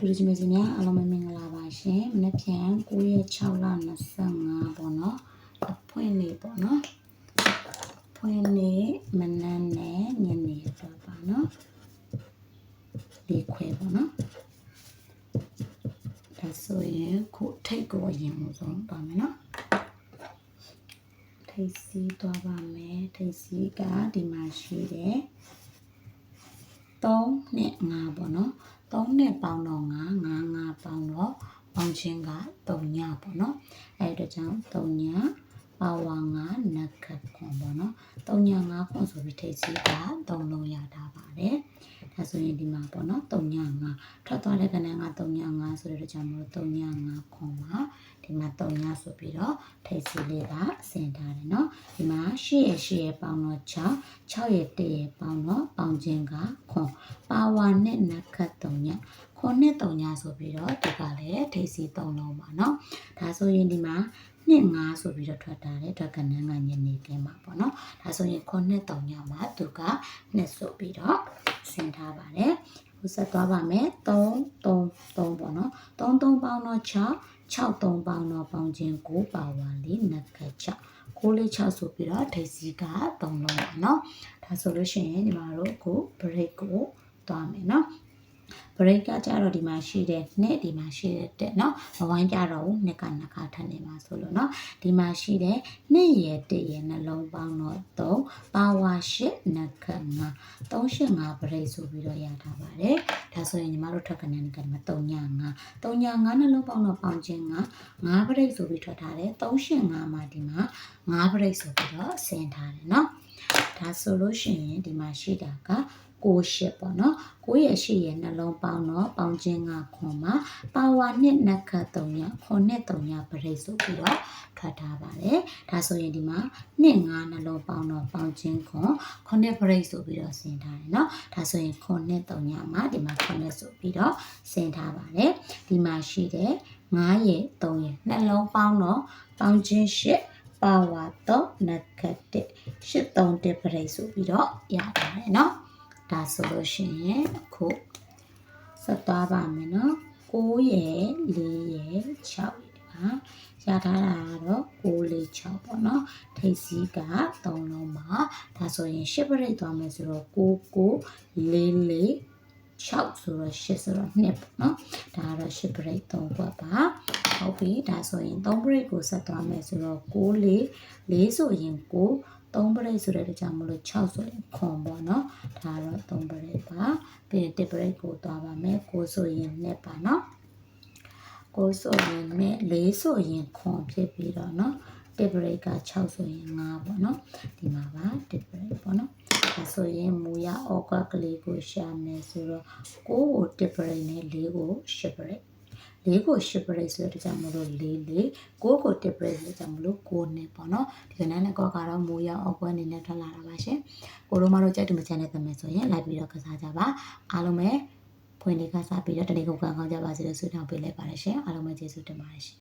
တူတူချင်းမစီများအားလုံးပဲမင်္ဂလာပါရှင်မနေ့ပြန်9ရက်6လ25ပေါ့နော်အဖွင့်လေးပေါ့နော်ဖွင့်လေးမနက်နဲ့ညနေတော့ပါနော်ဒီခွဲပေါ့နော်ဒါဆိုရင်ခုထိတ်ကိုအရင်ဆုံးပါမယ်နော်ထိတ်စီးသွားပါမယ်ထိတ်စီးကဒီမှာရှိတယ်3နဲ့5ပေါ့နော် 3နဲ့ပေါင်းတော့5 5 5ပေါင်းတော့ပေါင်းချင်းက3ညပေါ့နော်အဲ့ဒါကြောင့်3ညပါဝါ9နက်ခတ်ခွန်ပေါ့နော်3ည5ခွန်ဆိုပြီးထိတ်စီးက3လုံးရတာပါတယ်ဒါဆိုရင်ဒီမှာပေါ့နော်3ည5ထွက်သွားတဲ့ကဏ္ဍက3ည5ဆိုတဲ့ကြောင့်မလို့3ည5ခွန်ပါဒီမှာ3ညဆိုပြီးတော့ထိတ်စီးလေးကအစင်ထားတယ်နော်ဒီမှာ 8ရ8ရပေါင်းတော့6 6ရ1ရပေါင်းတော့ပေါင်းခြင်းကခွန်ပါဝါနဲ့နက်ခတ်3ညခွန်နဲ့3ညဆိုပြီးတော့ဒီကလည်းထိတ်စီး3လုံးပါနော်ဒါဆိုရင်ဒီမှာနှစ်5ဆိုပြီးတော့ထွက်တာလေထွက်ကနန်းကညနေခင်းမှာပေါ့နော်ဒါဆိုရင်ခွန်နဲ့3ညမှာသူကနှစ်ဆိုပြီးတော့ဆင်ထားပါတယ်ဟို ဆက်သွားပါမယ်3 3 3ပေါ့နော်3 3ပေါင်းတော့6 6 3ပေါင်းတော့ပေါင်းခြင်း9ပါဝါလေးနက်က6ကိုလေး6ဆိုပြီးတော့ဒိတ်စီက3လုံးပါနော်ဒါဆိုလို့ရှိရင်ညီမတို့ကို break ကိုသွားမယ်နော် break ကကြတော့ဒီမှာရှိတဲ့နှစ်ဒီမှာရှိတဲ့တက်เนาะမဝိုင်းကြတော့ဘူးနှစ်ကနှစ်ခါထပ်နေမှာဆိုလို့เนาะဒီမှာရှိတဲ့နှစ်ရယ်တက်ရယ်နှလုံးပေါင်းတော့3ပါဝါ8နက်က5 385 break ဆိုပြီးတော့ရထားပါတယ်ဒါဆိုရင်ညီမတို့ထွက်ကနေကဒီမှာ3ည5 3ည5နှလုံးပေါင်းတော့ပေါင်းခြင်းက5 break ဆိုပြီးထွက်ထားတယ်385မှာဒီမှာ5 break ဆိုပြီးတော့ဆင်ထားတယ်เนาะဒါဆိုလို့ရှိရင်ဒီမှာရှိတာက 6ရှစ်ပေါ့နော်9ရဲ့8ရဲ့နှလုံးပေါင်းတော့ပေါင်းခြင်းကခွန်မှာပါဝါနှစ်နက်ခတ်3ညခွန်နဲ့3ညပရိတ်ဆိုပြီးတော့ထွက်ထားပါတယ်ဒါဆိုရင်ဒီမှာနှစ်9နှလုံးပေါင်းတော့ပေါင်းခြင်းခွန်ခွန်နဲ့ပရိတ်ဆိုပြီးတော့ဆင်ထားတယ်နော်ဒါဆိုရင်ခွန်နဲ့3ညမှာဒီမှာခွန်နဲ့ဆိုပြီးတော့ဆင်ထားပါတယ်ဒီမှာရှိတဲ့9ရဲ့3ရဲ့နှလုံးပေါင်းတော့ပေါင်းခြင်းရှစ်ပါဝါတော့နက်ခတ်တဲ့ရှစ်3တစ်ပရိတ်ဆိုပြီးတော့ရပါတယ်နော် ဒါဆိုလို့ရှိရင်အခုဆက်သွားပါမယ်နော်9ရယ်4ရယ်6ရယ်ပါရထားတာကတော့6 4 6ပေါ့နော်ထိပ်စီးက3လုံးပါဒါဆိုရင်10ပရိတ်သွားမယ်ဆိုတော့9 9 4 4 6ဆိုတော့8ဆိုတော့2ပေါ့နော်ဒါကတော့10ပရိတ်3ခွက်ပါဟုတ်ပြီဒါဆိုရင်3ပရိတ်ကိုဆက်သွားမယ်ဆိုတော့6 4 4ဆိုရင်9 3ပရိတ်ဆိုတဲ့ကြောင့်မလို့6ဆိုရင်ခွန်ပေါ့နော်ဒါတော့3ပရိတ်ပါပြီးရင်1ပရိတ်ကိုသွားပါမယ်9ဆိုရင်2ပါနော်9ဆိုရင်2 4ဆိုရင်ခွန်ဖြစ်ပြီးတော့နော်1ပရိတ်က6ဆိုရင်5ပေါ့နော်ဒီမှာပါ1ပရိတ်ပေါ့နော်ဒါဆိုရင်မူရအောက်ကကလေးကိုရှာမယ်ဆိုတော့9ကို1ပရိတ်နဲ့4ကို10ပရိတ် လေးကို10ပရိတ်ဆိုတဲ့ကြောင့်မလို့လေးလေးကိုကို1ပရိတ်ဆိုတဲ့ကြောင့်မလို့9နဲ့ပေါ့နော်ဒီကနေ့နဲ့ကောကတော့မူရအောက်ကွက်အနေနဲ့ထွက်လာတာပါရှင်ကိုတို့မတို့ကြိုက်တယ်မချမ်းတဲ့သမီးဆိုရင်လိုက်ပြီးတော့ကစားကြပါအားလုံးပဲဖွင့်လေးကစားပြီးတော့တနေ့ကုန်ကောင်းကြပါစေလို့ဆုတောင်းပေးလိုက်ပါတယ်ရှင်အားလုံးပဲကျေးဇူးတင်ပါတယ်ရှင်